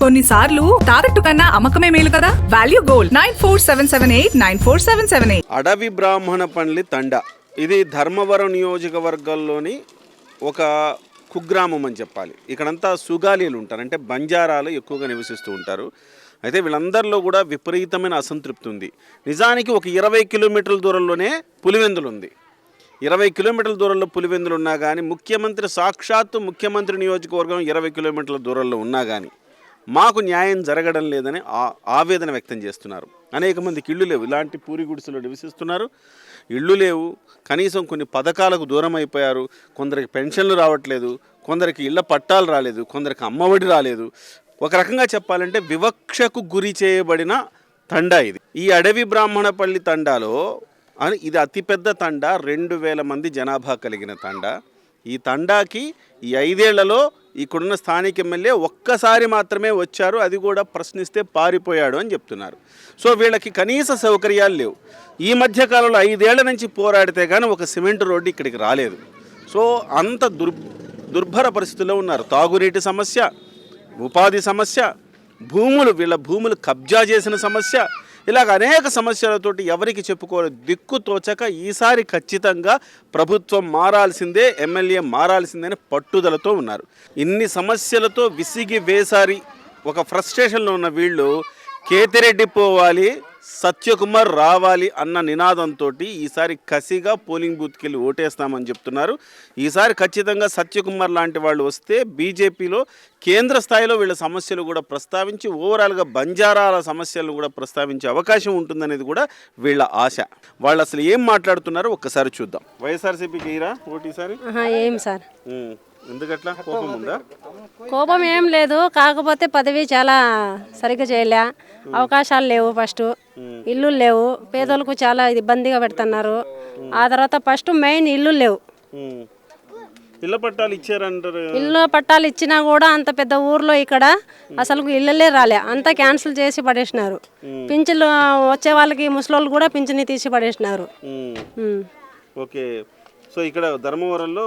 కొన్నిసార్లు తాకట్టు కన్నా అమ్మకమే మేలు కదా? Value gold. Nine four seven seven eight nine four seven seven eight. అడవి బ్రాహ్మణ పండ్లి తండ. ఇది ధర్మవరం నియోజకవర్గంలోని ఒక కుగ్రామం అని చెప్పాలి. ఇక్కడంతా సుగాలీలు ఉంటారు. అంటే బంజారాలు ఎక్కువగా నివసిస్తూ ఉంటారు. అయితే వీళ్ళందరిలో కూడా విపరీతమైన అసంతృప్తి ఉంది. నిజానికి ఒక ఇరవై కిలోమీటర్ల దూరంలోనే పులివెందులు ఉంది. ఇరవై కిలోమీటర్ల దూరంలో పులివెందులు ఉన్నా కానీ ముఖ్యమంత్రి సాక్షాత్తు ముఖ్యమంత్రి నియోజకవర్గం ఇరవై కిలోమీటర్ల దూరంలో ఉన్నా కానీ మాకు న్యాయం జరగడం లేదని ఆ- ఆవేదన వ్యక్తం చేస్తున్నారు. అనేక మందికి ఇళ్ళు లేవు. ఇలాంటి పూరి గుడిసెలో నివసిస్తున్నారు. ఇళ్ళు లేవు. కనీసం కొన్ని పథకాలకు దూరం అయిపోయారు. కొందరికి పెన్షన్లు రావట్లేదు. కొందరికి ఇళ్ళ పట్టాలు రాలేదు. కొందరికి అమ్మఒడి రాలేదు. ఒక రకంగా చెప్పాలంటే వివక్షకు గురి చేయబడిన తండా ఇది. ఈ అడవి బ్రాహ్మణపల్లి తండాలో అని ఇది అతిపెద్ద తండా. రెండు వేల మంది జనాభా కలిగిన తండా. ఈ తండాకి ఈ ఐదేళ్ళలో ఇక్కడున్న స్థానిక ఎమ్మెల్యే ఒక్కసారి మాత్రమే వచ్చారు. అది కూడా ప్రశ్నిస్తే పారిపోయాడు అని చెప్తున్నారు. సో వీళ్ళకి కనీస సౌకర్యాలు లేవు. ఈ మధ్య కాలంలో ఐదేళ్ళ నుంచి పోరాడితే కానీ ఒక సిమెంట్ రోడ్డు ఇక్కడికి రాలేదు. సో అంత దుర్ దుర్భర పరిస్థితుల్లో ఉన్నారు. తాగునీటి సమస్య ఉపాధి సమస్య భూములు వీళ్ళ భూములు కబ్జా చేసిన సమస్య ఇలాగ అనేక సమస్యలతోటి ఎవరికి చెప్పుకోవాలి దిక్కు తోచక ఈసారి ఖచ్చితంగా ప్రభుత్వం మారాల్సిందే ఎమ్మెల్యే మారాల్సిందే పట్టుదలతో ఉన్నారు. ఇన్ని సమస్యలతో విసిగి వేసారి ఒక ఫ్రస్ట్రేషన్లో ఉన్న వీళ్ళు కేతిరెడ్డి పోవాలి సత్యకుమార్ రావాలి అన్న నినాదంతో ఈసారి కసిగా పోలింగ్ బూత్కి వెళ్ళి ఓటేస్తామని చెప్తున్నారు. ఈసారి ఖచ్చితంగా సత్యకుమార్ లాంటి వాళ్ళు వస్తే బీజేపీలో కేంద్ర స్థాయిలో వీళ్ళ సమస్యలు కూడా ప్రస్తావించి ఓవరాల్గా బంజారాల సమస్యలను కూడా ప్రస్తావించే అవకాశం ఉంటుందనేది కూడా వీళ్ళ ఆశ. వాళ్ళు అసలు ఏం మాట్లాడుతున్నారో ఒక్కసారి చూద్దాం. వైఎస్ఆర్సీపీకి ఈరా ఓటు ఈసారి? ఆహా, ఏం సార్. ఎందుకట్లా? కోపం ఉందా? కోపం ఏం లేదు. కాకపోతే పదవి చాలా సరిగ్గా చేయలే. అవకాశాలు లేవు ఫస్ట్ ఇల్లు లేవు. పేదలకు చాలా ఇబ్బందిగా పెడుతున్నారు. ఆ తర్వాత ఫస్ట్ మెయిన్ ఇల్లు లేవు. ఇళ్ళ పట్టాలు ఇచ్చారంటారు. ఇల్లు పట్టాలు ఇచ్చినా కూడా అంత పెద్ద ఊర్లో ఇక్కడ అసలు ఇళ్ళలే రాలే. అంతా క్యాన్సిల్ చేసి పడేసినారు. పింఛన్లు వచ్చే వాళ్ళకి ముసలోళ్ళు కూడా పింఛని తీసి పడేసినారు. ఓకే. సో ఇక్కడ ధర్మవరంలో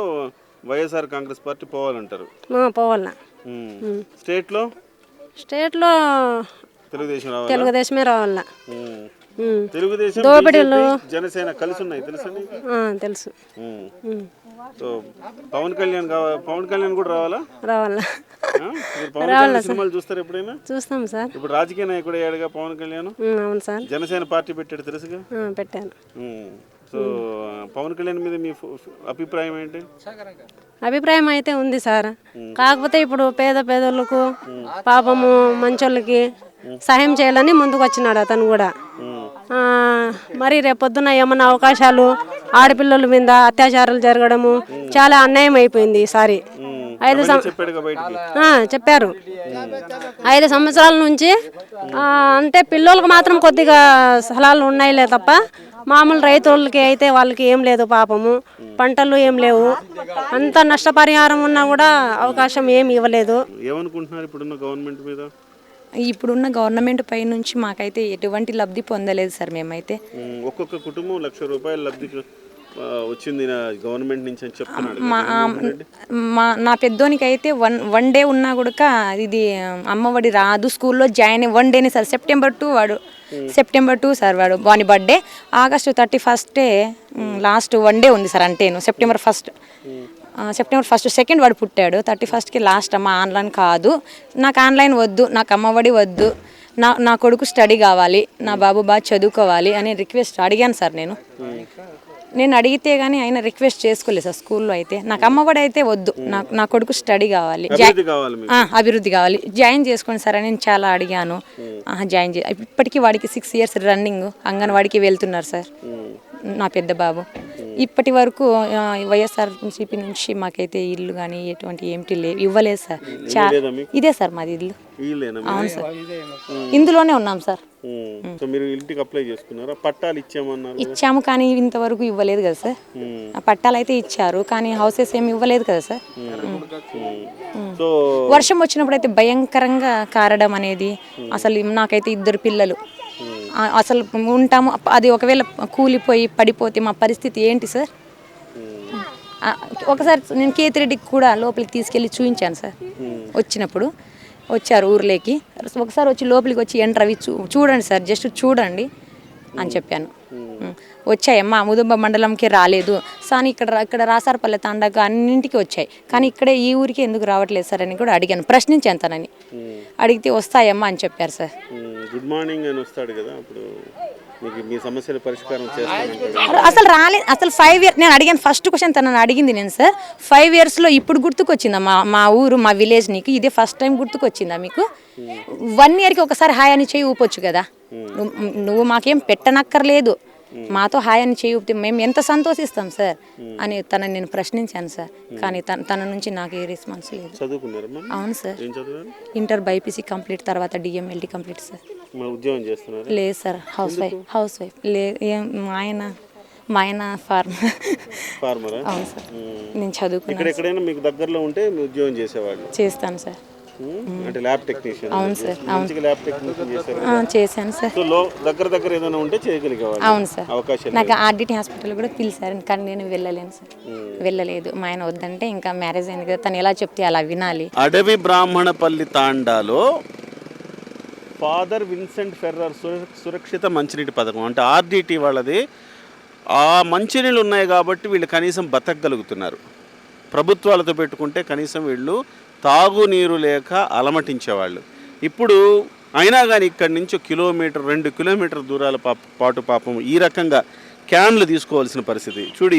వైఎస్ఆర్ కాంగ్రెస్ పార్టీ పోవాలంటారు. ఆ, పోవాల మ్మ్. స్టేట్లో? స్టేట్లో తెలుగుదేశం రావాలి? తెలుగుదేశమే రావాల మ్మ్. ఉమ్. తెలుగుదేశం దోపిడీలు. జనసేన కలిసి ఉన్నాయి తెలుసా నీకు? ఆ, తెలుసు. సో పవన్ కళ్యాణ్ పవన్ కళ్యాణ్ కూడా రావాలా? రావాల పవన్ కళ్యాణ్ సినిమాలు చూస్తారు ఎప్పుడైనా? చూస్తాం సార్. ఇప్పుడు రాజకీయ నాయకుడు అయ్యాడుగా పవన్ కళ్యాణ్? అవును సార్. జనసేన పార్టీ పెట్టాడు తెలుసుగా? పెట్టాను. సో పవన్ కళ్యాణ్ మీద మీ అభిప్రాయం ఏంటి? అభిప్రాయం అయితే ఉంది సార్. కాకపోతే ఇప్పుడు పేద పేదలకు పాపము మంచోళ్ళకి సహాయం చేయాలని ముందుకు వచ్చినాడు అతను కూడా. మరి రేపొద్దున ఏమన్నా అవకాశాలు ఆడపిల్లల మీద అత్యాచారాలు జరగడము చాలా అన్యాయం అయిపోయింది ఈసారి ఐదు చెప్పారు. ఐదు సంవత్సరాల నుంచి అంటే పిల్లలకు మాత్రం కొద్దిగా స్థలాలు ఉన్నాయిలే తప్ప మామూలు రైతులకి అయితే వాళ్ళకి ఏం లేదు పాపము. పంటలు ఏం లేవు. అంత నష్టపరిహారం ఉన్నా కూడా అవకాశం ఏమి ఇవ్వలేదు. ఏమనుకుంటున్నారు ఇప్పుడున్న గవర్నమెంట్ మీద? ఇప్పుడున్న గవర్నమెంట్ పై నుంచి మాకైతే ఎటువంటి లబ్ధి పొందలేదు సార్ మేమైతే. మ్మ్. ఒక్కొక్క కుటుంబం లక్ష రూపాయల లబ్ధి వచ్చింది నా గవర్నమెంట్ నుంచి అని చెప్తున్నాడు మా మా నా పెద్దోనికి అయితే వన్ వన్ డే ఉన్నా కూడా ఇది అమ్మఒడి రాదు. స్కూల్లో జాయిన్ అయ్యి వన్ డేనే సార్. సెప్టెంబర్ టూ వాడు సెప్టెంబర్ టూ సార్ వాడు. వాని బర్త్డే ఆగస్టు థర్టీ ఫస్టే లాస్ట్ వన్ డే ఉంది sir అంటేను September first September first second వాడు పుట్టాడు. థర్టీ ఫస్ట్కి లాస్ట్ అమ్మ ఆన్లైన్ కాదు. నాకు ఆన్లైన్ వద్దు నాకు అమ్మఒడి వద్దు. నా నా కొడుకు స్టడీ కావాలి నా బాబు బాగా చదువుకోవాలి అని రిక్వెస్ట్ అడిగాను సార్ నేను. నేను అడిగితే గానీ ఆయన రిక్వెస్ట్ చేసుకోలేదు సార్ స్కూల్లో అయితే. నాకు అమ్మఒడి అయితే వద్దు. నాకు నా కొడుకు స్టడీ కావాలి. అభివృద్ధి కావాలి మీకు. ఆ, అభివృద్ధి కావాలి. జాయిన్ చేసుకోండి సార్ అని నేను చాలా అడిగాను. ఆహా, జాయిన్ చే ఇప్పటికీ వాడికి సిక్స్ ఇయర్స్ రన్నింగ్ అంగన్వాడికి వెళ్తున్నారు సార్. నా పెద్ద బాబు. ఇప్పటి వరకు వైఎస్ఆర్సీపీ నుంచి మాకైతే ఇల్లు కానీ ఎటువంటి ఏమిటి లేవు ఇవ్వలేదు సార్. చా? ఇదే సార్ మాది ఇల్లు. అవును సార్. ఇందులోనే ఉన్నాం సార్. మ్మ్. సో మీరు ఇంటికి అప్లై చేసుకున్నారా? పట్టాలు ఇచ్చామన్నారు? ఇచ్చాము కానీ ఇంతవరకు ఇవ్వలేదు కదా సార్. పట్టాలు అయితే ఇచ్చారు కానీ హౌసెస్ ఏమి ఇవ్వలేదు కదా సార్. వర్షం వచ్చినప్పుడు అయితే భయంకరంగా కారడం అనేది అసలు నాకైతే ఇద్దరు పిల్లలు. అసలు ఉంటాము. అది ఒకవేళ కూలిపోయి పడిపోతే మా పరిస్థితి ఏంటి సార్? ఒకసారి నేను కేతిరెడ్డికి కూడా లోపలికి తీసుకెళ్ళి చూపించాను సార్. వచ్చినప్పుడు వచ్చారు ఊర్లోకి. ఒకసారి వచ్చి లోపలికి వచ్చి ఎంటర్ అవి చూ చూడండి సార్. జస్ట్ చూడండి అని చెప్పాను. వచ్చాయమ్మా ముదుంబ మండలంకి రాలేదు. సాని ఇక్కడ ఇక్కడ రాసారపల్లె తాండాకు అన్నింటికి వచ్చాయి. కానీ ఇక్కడే ఈ ఊరికి ఎందుకు రావట్లేదు సార్ అని కూడా అడిగాను. ప్రశ్నించాను తనని. అడిగితే వస్తాయమ్మా అని చెప్పారు సార్. గుడ్ మార్నింగ్ అని వస్తాడు కదా అప్పుడు మీకు మీ సమస్యల పరిష్కారం చేస్తానంటాడు. అసలు- రాలేదు అసలు ఫైవ్ ఇయర్ నేను అడిగాను ఫస్ట్ క్వశ్చన్ తనని అడిగింది నేను సార్. ఫైవ్ ఇయర్స్లో ఇప్పుడు గుర్తుకొచ్చిందా మా మా ఊరు మా విలేజ్ నీకు? ఇదే ఫస్ట్ టైం గుర్తుకొచ్చిందా మీకు? వన్ ఇయర్కి ఒకసారి హాయ్ అని చేయి ఊపొచ్చు కదా. నువ్వు నువ్వు మాకేం పెట్టనక్కర్లేదు. మాతో హాయ్ అని చేయి మేము ఎంత సంతోషిస్తాం సార్? అని తనని నేను ప్రశ్నించాను సార్. కానీ తన తన నుంచి నాకు ఏ రెస్పాన్స్ లేదు. అవును సార్. ఇంటర్ బైపీసీ కంప్లీట్ తర్వాత డిఎంఎల్టీ కంప్లీట్ సార్. లేదు sir. House wife house wife. లే మా ఆయన మా ఆయన ఫార్మర్. ఫార్మరా? అవును సార్. నేను చదువుకున్నాను ఇక్కడ ఎక్కడైనా మీకు దగ్గరలో ఉంటే మీ ఉద్యోగం చేసేవాళ్ళు? చేస్తాను సార్. అంటే ల్యాబ్ టెక్నీషియన్ అవును సార్, అవును. మంచిగా ల్యాబ్ టెక్నీషియన్ చేశారు. ఆ, చేశాను సార్. సో లో దగ్గర దగ్గర ఏదైనా ఉంటే చేయగలిగేవాళ్ళు. అవును సార్. అవకాశం నాకు ఆర్డిటి హాస్పిటల్ కూడా పిలిచారు కానీ నేను వెళ్ళలేను సార్. వెళ్ళలేదు. మా ఆయన వద్దంటే ఇంకా మ్యారేజ్ అయింది కదా తను ఎలా చెప్తే అలా వినాలి. అడవి బ్రాహ్మణపల్లి తాండాలో ఫాదర్ విన్సెంట్ ఫెర్రర్ సుర- సురక్షిత మంచినీటి పథకం. అంటే ఆర్డిటి వాళ్ళది. ఆ మంచినీళ్ళు ఉన్నాయి కాబట్టి వీళ్ళు కనీసం బతకగలుగుతున్నారు. ప్రభుత్వాలతో పెట్టుకుంటే కనీసం వీళ్ళు తాగునీరు లేక అలమటించేవాళ్ళు. ఇప్పుడు అయినా కానీ ఇక్కడి నుంచి కిలోమీటర్ రెండు కిలోమీటర్ దూరాల పా పాటు పాపం ఈ రకంగా క్యాన్లు తీసుకోవాల్సిన పరిస్థితి. చూడు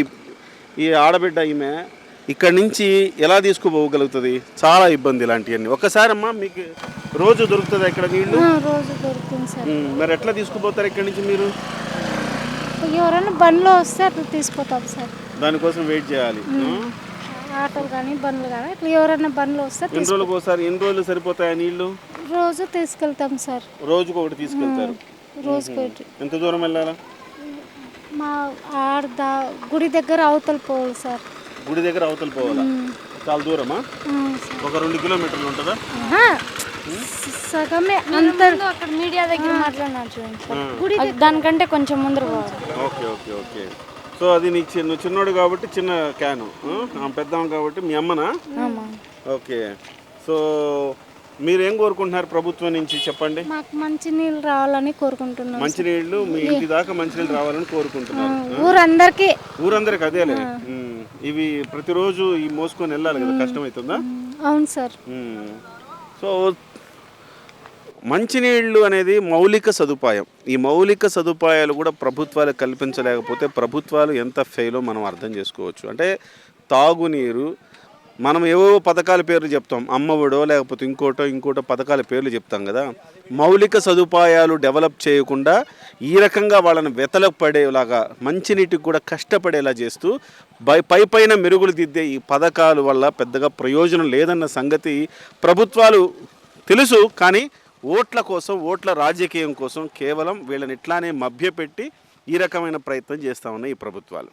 ఈ- ఆడబిడ్డ ఈమె ఇక్కడి నుంచి ఎలా తీసుకుపోగలుగుతుంది? చాలా ఇబ్బంది ఇలాంటివన్నీ. ఒక్కసారి అమ్మా మీకు రోజు దొరుకుతుంది ఇక్కడ నీళ్ళు ఆ, రోజు దొరుకుతుంది సార్. ఉమ్, మరి ఎట్లా తీసుకుపోతారు ఇక్కడి నుంచి మీరు? ఎవరైనా బండ్లో వస్తే అట్లా తీసుకుపోతాం సార్. దానికోసం వెయిట్ చేయాలి? ఆటోలు కానీ బండ్లు కానీ ఇట్లా ఎవరైనా బండ్లో వస్తే ఎన్ని రోజులకు ఒకసారి ఎన్ని రోజులు సరిపోతాయా నీళ్ళు? రోజు తీసుకెళ్తాం సార్. రోజుకు ఒకటి తీసుకెళ్తారు. రోజుకి ఒకటి. ఎంత దూరం వెళ్ళాలా? మా ఆడ గుడి దగ్గర అవతల పోవాలి సార్. గుడి దగ్గర అవతల పోవాలా? చాలా దూరమా. ఒక రెండు కిలోమీటర్లు ఉంటుందా? సగమే అంత అక్కడ మీడియా దగ్గర మాట్లాడినారు చూడండి గుడి దానికంటే కొంచెం ముందర పోవాలి. Okay okay okay. సో అది నీకు చిన్న చిన్నోడు కాబట్టి చిన్న క్యాను. పెద్దాం కాబట్టి మీ అమ్మనా. ఓకే. సో మీరు ఏం కోరుకుంటున్నారు ప్రభుత్వం నుంచి చెప్పండి? మాకు మంచి నీళ్ళు రావాలని కోరుకుంటున్నాం మంచినీళ్ళు మీ ఇంటి దాకా మంచినీళ్ళు రావాలని కోరుకుంటున్నారు. ఊరందరికీ. ఊరందరికి అదేలే ఉమ్. ఇవి ప్రతిరోజు ఈ మోసుకొని వెళ్ళాలి కదా కష్టమవుతుందా? అవును సార్. సో మంచినీళ్ళు అనేది మౌలిక సదుపాయం. ఈ మౌలిక సదుపాయాలు కూడా ప్రభుత్వాలు కల్పించలేకపోతే ప్రభుత్వాలు ఎంత ఫెయిలో మనం అర్థం చేసుకోవచ్చు. అంటే తాగునీరు మనం ఏవో పథకాల పేర్లు చెప్తాం. అమ్మఒడో లేకపోతే ఇంకోటో ఇంకోటో పథకాల పేర్లు చెప్తాం కదా. మౌలిక సదుపాయాలు డెవలప్ చేయకుండా ఈ రకంగా వాళ్ళని వెతలకు పడేలాగా మంచినీటికి కూడా కష్టపడేలా చేస్తూ బై పై పైన మెరుగులు దిద్దే ఈ పథకాల వల్ల పెద్దగా ప్రయోజనం లేదన్న సంగతి ప్రభుత్వాలు తెలుసు. కానీ ఓట్ల కోసం ఓట్ల రాజకీయం కోసం కేవలం వీళ్ళని ఇట్లానే మభ్యపెట్టి ఈ రకమైన ప్రయత్నం చేస్తూ ఉన్నాయి ఈ ప్రభుత్వాలు.